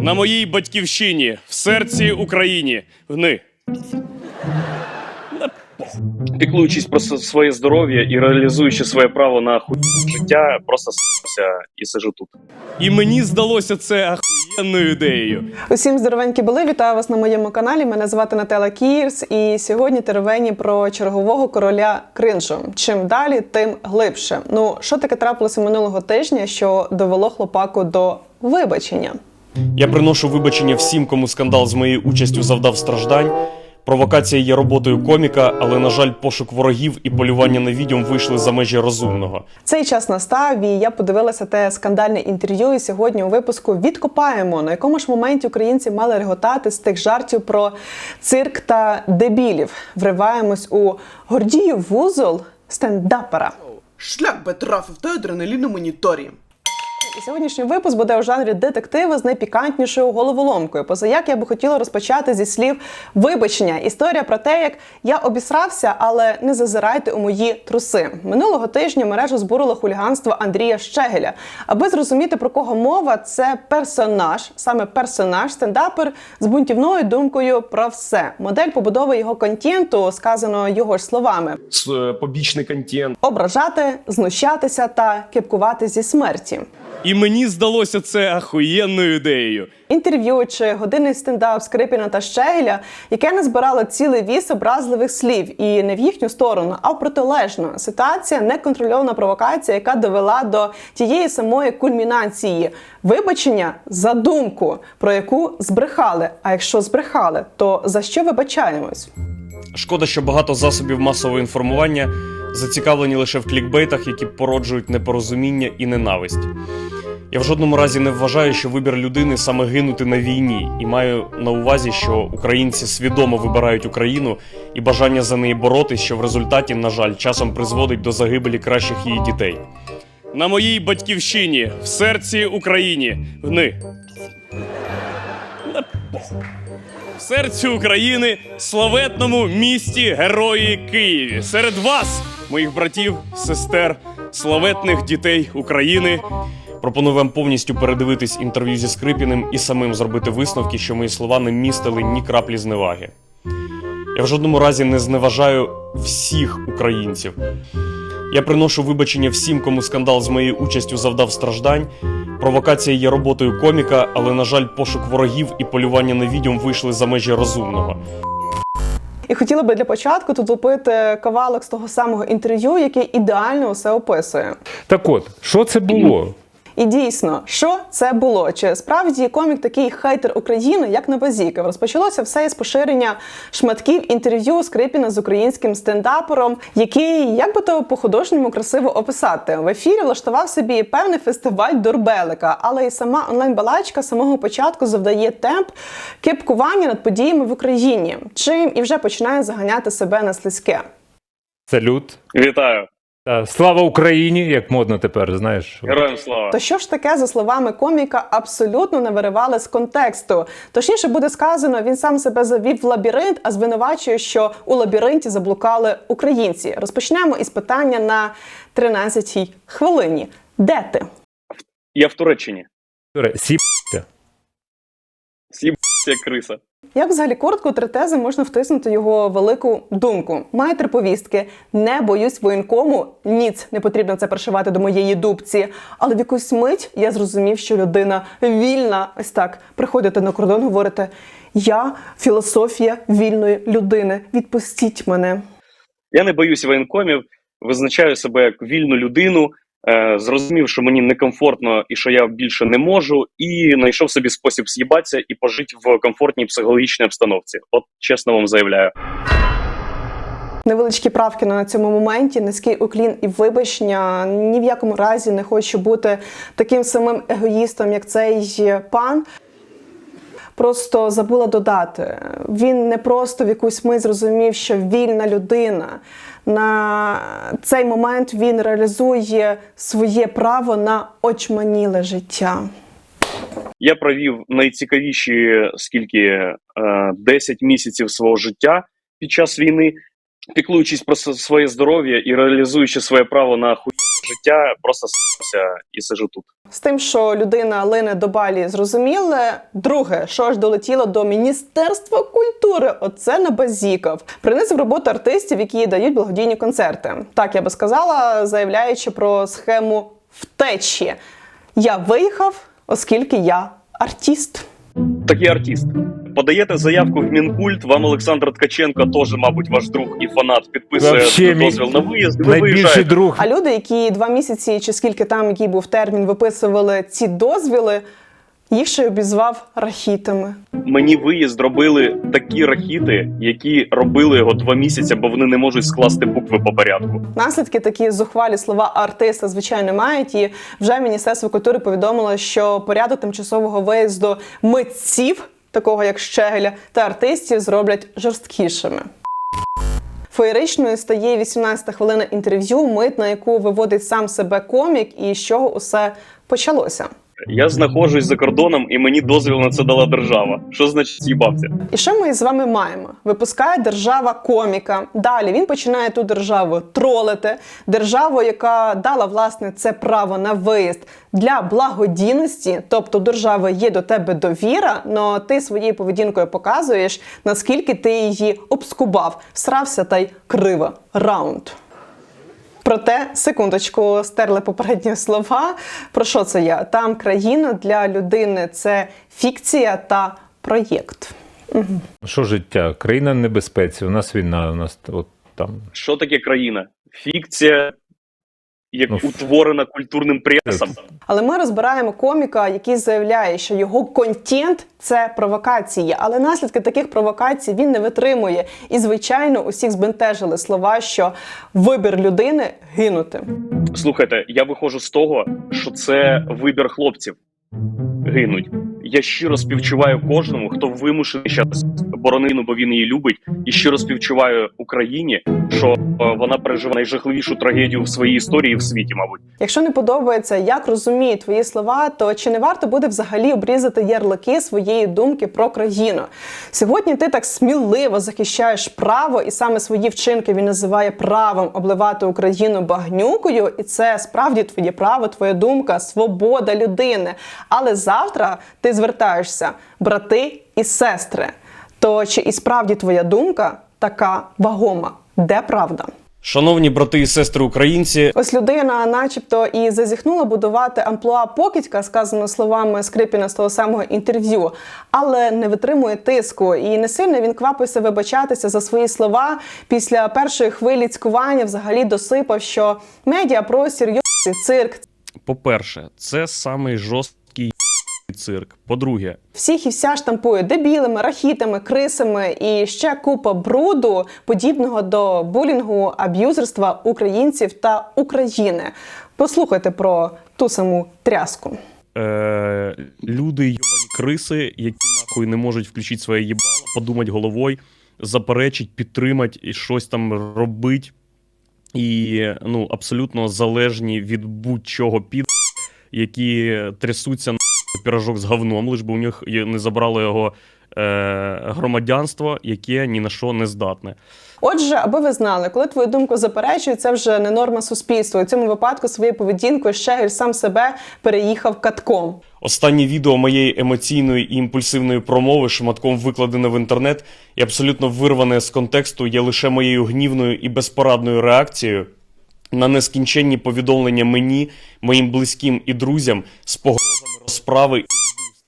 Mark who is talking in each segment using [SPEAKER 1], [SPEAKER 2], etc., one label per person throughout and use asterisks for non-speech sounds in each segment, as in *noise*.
[SPEAKER 1] На моїй батьківщині, в серці Україні. Гни.
[SPEAKER 2] піклуючись про своє здоров'я і реалізуючи своє право на хуй життя, просто с**ся і сижу тут.
[SPEAKER 1] І мені здалося це ахуєнною ідеєю.
[SPEAKER 3] Усім здоровенькі були. Вітаю вас на моєму каналі. Мене звати Нателла Кірс, і сьогодні теревені про чергового короля кринжу. Чим далі, тим глибше. Ну що таке трапилося минулого тижня, що довело хлопаку до вибачення?
[SPEAKER 1] Я приношу вибачення всім, кому скандал з моєю участю завдав страждань. Провокація є роботою коміка, але, на жаль, пошук ворогів і полювання на відьом вийшли за межі розумного.
[SPEAKER 3] Цей час настав, і я подивилася те скандальне інтерв'ю. І сьогодні у випуску відкопаємо на якому ж моменті українці мали реготати з тих жартів про цирк та дебілів. Вриваємось у Гордіїв вузол стендапера.
[SPEAKER 4] Шлях би трафив той адреналін на моніторі.
[SPEAKER 3] І сьогоднішній випуск буде у жанрі детектива з найпікантнішою головоломкою. Поза як я би хотіла розпочати зі слів вибачення. Історія про те, як я обісрався, але не зазирайте у мої труси. Минулого тижня мережу збурило хуліганство Андрія Щегеля. Аби зрозуміти про кого мова, це персонаж, саме персонаж, стендапер з бунтівною думкою про все. Модель побудови його контенту, сказано його ж словами.
[SPEAKER 1] е, Побічний контент.
[SPEAKER 3] Ображати, знущатися та кепкувати зі смерті.
[SPEAKER 1] І мені здалося це ахуєнною ідеєю.
[SPEAKER 3] Інтерв'ю чи годинний стендап Скрипіна та Щегеля, яке назбирало цілий віс образливих слів, і не в їхню сторону, а в протилежну. Ситуація неконтрольована провокація, яка довела до тієї самої кульмінації вибачення за думку, про яку збрехали. А якщо збрехали, то за що вибачаємось?
[SPEAKER 1] Шкода, що багато засобів масового інформування зацікавлені лише в клікбейтах, які породжують непорозуміння і ненависть. Я в жодному разі не вважаю, що вибір людини саме гинути на війні, і маю на увазі, що українці свідомо вибирають Україну і бажання за неї боротись, що в результаті, на жаль, часом призводить до загибелі кращих її дітей. На моїй батьківщині, в серці Україні. Гни. В серці України, славетному місті Герої Києві. Серед вас, моїх братів, сестер, славетних дітей України. Пропоную вам повністю передивитись інтерв'ю зі Скрипіним і самим зробити висновки, що мої слова не містили ні краплі зневаги. Я в жодному разі не зневажаю всіх українців. Я приношу вибачення всім, кому скандал з моєю участю завдав страждань. Провокація є роботою коміка, але, на жаль, пошук ворогів і полювання на відьом вийшли за межі розумного.
[SPEAKER 3] І хотіла би для початку тут лупити кавалок з того самого інтерв'ю, яке ідеально усе описує.
[SPEAKER 5] Так от, що це було?
[SPEAKER 3] І дійсно, що це було? Чи справді комік такий хейтер України, як Новозіков? Розпочалося все із поширення шматків інтерв'ю Скрипіна з українським стендапером, який, як би то по-художньому красиво описати, в ефірі влаштував собі певний фестиваль дурбелика, але і сама онлайн-балачка з самого початку завдає темп кепкування над подіями в Україні, чим і вже починає заганяти себе на слизьке.
[SPEAKER 5] Салют.
[SPEAKER 2] Вітаю,
[SPEAKER 5] Та, слава Україні, як модно тепер, знаєш.
[SPEAKER 2] героям слава.
[SPEAKER 3] То що ж таке, за словами коміка, абсолютно не виривали з контексту. Точніше буде сказано, він сам себе завів в лабіринт, а звинувачує, що у лабіринті заблукали українці. Розпочнемо із питання на 13-й хвилині. Де ти?
[SPEAKER 2] Я в Туреччині.
[SPEAKER 5] Сіпся.
[SPEAKER 2] Сібся як криса.
[SPEAKER 3] Як взагалі коротко три тези можна втиснути його велику думку? Має три повістки. Не боюсь воєнкому. Ніц не потрібно це пришивати до моєї дубці. Але в якусь мить я зрозумів, що людина вільна. Ось так приходите на кордон, говорите: я філософія вільної людини. Відпустіть мене.
[SPEAKER 2] Я не боюсь воєнкомів, визначаю себе як вільну людину. Е, зрозумів, що мені некомфортно і що я більше не можу, і знайшов собі спосіб з'їбатися і пожити в комфортній психологічній обстановці. От чесно вам заявляю.
[SPEAKER 3] Невеличкі правки на цьому моменті, низький уклін і вибачення. Ні в якому разі не хочу бути таким самим егоїстом, як цей пан. Просто забула додати. Він не просто в якусь мить зрозумів, що вільна людина. На цей момент він реалізує своє право на очманіле життя.
[SPEAKER 2] Я провів найцікавіші скільки е, 10 місяців свого життя під час війни, піклуючись про своє здоров'я і реалізуючи своє право на хуй життя, просто с**ся і сижу тут.
[SPEAKER 3] З тим, що людина лине до балі, зрозуміле. Друге, що ж долетіло до Міністерства культури, оце набазікав. Принизив роботу артистів, які дають благодійні концерти. Так я би сказала, заявляючи про схему втечі. Я виїхав, оскільки я артист.
[SPEAKER 2] Такий артист. Подаєте заявку в Мінкульт, вам Олександр Ткаченко, теж, мабуть, ваш друг і фанат, підписує
[SPEAKER 5] Вообще, мій
[SPEAKER 2] дозвіл на виїзд. Ви
[SPEAKER 5] Найбільший
[SPEAKER 2] виїжджаєте.
[SPEAKER 5] друг.
[SPEAKER 3] А люди, які два місяці чи скільки там, який був термін, виписували ці дозвіли, їх ще обізвав рахітами.
[SPEAKER 2] Мені виїзд робили такі рахіти, які робили його два місяці, бо вони не можуть скласти букви по порядку.
[SPEAKER 3] Наслідки такі зухвалі слова артиста, звичайно, мають. І вже Міністерство культури повідомило, що порядок тимчасового виїзду митців, такого як Щегеля, та артистів зроблять жорсткішими. Феєричною стає 18 хвилина інтерв'ю, мит, на яку виводить сам себе комік, і з чого усе почалося.
[SPEAKER 2] Я знаходжусь за кордоном, і мені дозвіл на це дала держава. Що значить з'їбався?
[SPEAKER 3] І що ми з вами маємо? Випускає держава коміка. Далі він починає ту державу тролити. Державу, яка дала власне це право на виїзд для благодійності, тобто у держави є до тебе довіра, але ти своєю поведінкою показуєш, наскільки ти її обскубав, срався та й криво. Раунд. Проте, секундочку, стерли попередні слова. Про що це я? Там країна для людини це фікція та проєкт.
[SPEAKER 5] Що життя? Країна в небезпеці. У нас війна, у нас от там.
[SPEAKER 2] Що таке країна? Фікція, як
[SPEAKER 5] Ну,
[SPEAKER 2] утворена культурним пресом.
[SPEAKER 3] Але ми розбираємо коміка, який заявляє, що його контент це провокації, але наслідки таких провокацій він не витримує. І, звичайно, усіх збентежили слова, що вибір людини гинути.
[SPEAKER 2] Слухайте, я виходжу з того, що це вибір хлопців гинуть. Я щиро співчуваю кожному, хто вимушений зараз боронину, бо він її любить, і щиро співчуваю Україні, що е, вона переживає найжахливішу трагедію в своїй історії в світі, мабуть.
[SPEAKER 3] Якщо не подобається, як розуміють твої слова, то чи не варто буде взагалі обрізати ярлики своєї думки про країну? Сьогодні ти так сміливо захищаєш право, і саме свої вчинки він називає правом обливати Україну багнюкою, і це справді твоє право, твоя думка, свобода людини. Але завтра ти звертаєшся, брати і сестри. То чи і справді твоя думка така вагома? Де правда?
[SPEAKER 1] Шановні брати і сестри українці,
[SPEAKER 3] Ось людина, начебто, і зазіхнула будувати амплуа покидька, сказано словами Скрипіна з того самого інтерв'ю, але не витримує тиску. І не сильно він квапився вибачатися за свої слова. Після першої хвилі цькування взагалі досипав, що медіа йобаний цирк.
[SPEAKER 1] по-перше, це самий жорсткий цирк. По-друге,
[SPEAKER 3] Всіх і вся штампує дебілими, рахітами, крисами і ще купа бруду, подібного до булінгу, аб'юзерства українців та України. Послухайте про ту саму тряску.
[SPEAKER 1] е- люди йобані криси, які нахуй не можуть включити своє їбало, подумати головою, заперечить, підтримати і щось там робить. І ну, абсолютно залежні від будь-чого під, які трясуться на пірожок з говном, лиш би у них не забрало його е- громадянство, яке ні на що не здатне.
[SPEAKER 3] Отже, аби ви знали, коли твою думку заперечують, це вже не норма суспільства. У цьому випадку своєю поведінкою Щегель сам себе переїхав катком.
[SPEAKER 1] Останнє відео моєї емоційної і імпульсивної промови шматком викладене в інтернет і абсолютно вирване з контексту є лише моєю гнівною і безпорадною реакцією на нескінченні повідомлення мені, моїм близьким і друзям з погрозами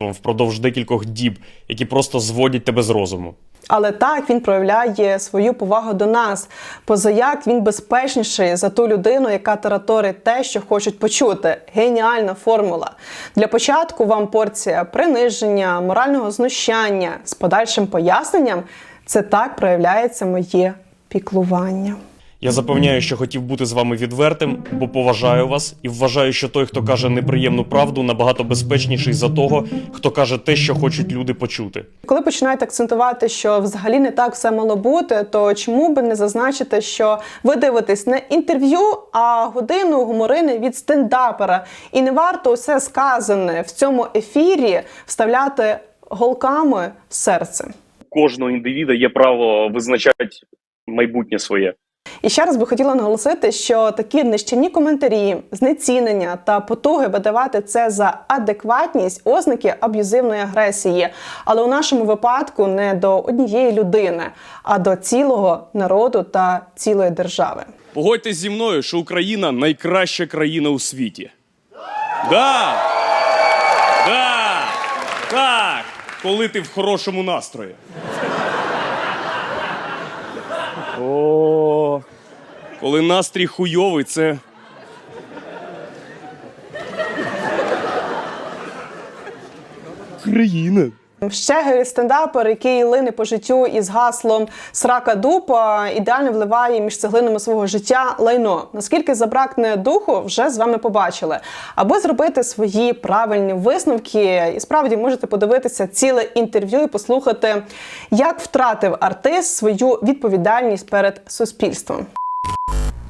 [SPEAKER 1] вбивством впродовж декількох діб, які просто зводять тебе з розуму.
[SPEAKER 3] Але так він проявляє свою повагу до нас. Позаяк він безпечніший за ту людину, яка тараторить те, що хочуть почути. Геніальна формула. Для початку вам порція приниження, морального знущання з подальшим поясненням. Це так проявляється моє піклування.
[SPEAKER 1] Я запевняю, що хотів бути з вами відвертим, бо поважаю вас і вважаю, що той, хто каже неприємну правду, набагато безпечніший за того, хто каже те, що хочуть люди почути.
[SPEAKER 3] Коли починають акцентувати, що взагалі не так все мало бути, то чому би не зазначити, що ви дивитесь не інтерв'ю, а годину гуморини від стендапера, і не варто усе сказане в цьому ефірі вставляти голками в серце.
[SPEAKER 2] У кожного індивіда є право визначати майбутнє своє.
[SPEAKER 3] І ще раз би хотіла наголосити, що такі нищівні коментарі, знецінення та потуги видавати це за адекватність ознаки аб'юзивної агресії. Але у нашому випадку не до однієї людини, а до цілого народу та цілої держави.
[SPEAKER 1] Погодьтесь зі мною, що Україна найкраща країна у світі. Да! Да! Так! Коли ти в хорошому настрої. О, коли настрій хуйовий, це. Країна.
[SPEAKER 3] Щегель стендапер, який лине по життю із гаслом Срака дупа, ідеально вливає між цеглинами свого життя лайно. Наскільки забракне духу, вже з вами побачили. Аби зробити свої правильні висновки, і справді можете подивитися ціле інтерв'ю і послухати, як втратив артист свою відповідальність перед суспільством.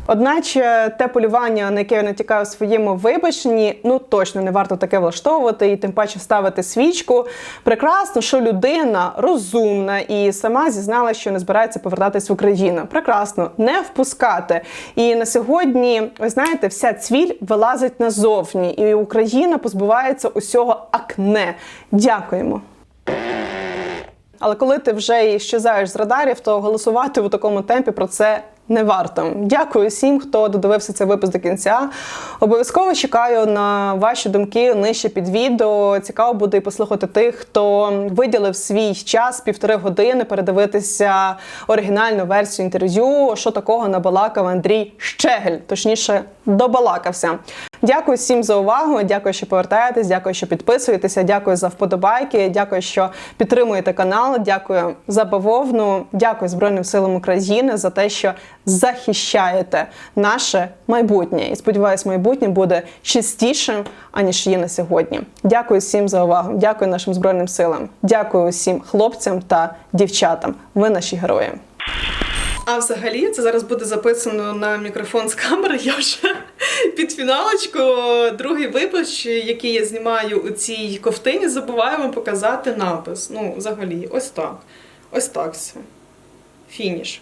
[SPEAKER 3] Одначе те полювання, на яке я натякаю в своєму вибаченні, ну точно не варто таке влаштовувати і тим паче ставити свічку. Прекрасно, що людина розумна і сама зізнала, що не збирається повертатись в Україну. Прекрасно, не впускати. І на сьогодні, ви знаєте, вся цвіль вилазить назовні, і Україна позбувається усього акне. Дякуємо. Але коли ти вже щезаєш з радарів, то голосувати у такому темпі про це не варто. Дякую всім, хто додивився цей випуск до кінця. Обов'язково чекаю на ваші думки нижче під відео. Цікаво буде і послухати тих, хто виділив свій час півтори години передивитися оригінальну версію інтерв'ю, що такого набалакав Андрій Щегель, точніше, добалакався. Дякую всім за увагу. Дякую, що повертаєтесь. Дякую, що підписуєтеся. Дякую за вподобайки. Дякую, що підтримуєте канал. Дякую за бавовну. Дякую Збройним силам України за те, що захищаєте наше майбутнє. І сподіваюсь, майбутнє буде чистішим аніж є на сьогодні. Дякую всім за увагу. Дякую нашим збройним силам. Дякую усім хлопцям та дівчатам. Ви наші герої. А взагалі це зараз буде записано на мікрофон з камери. Я вже *laughs* під фіналочку, другий випуск, який я знімаю у цій ковтині, забуваю вам показати напис. Ну, взагалі, ось так. Ось так все. Фініш.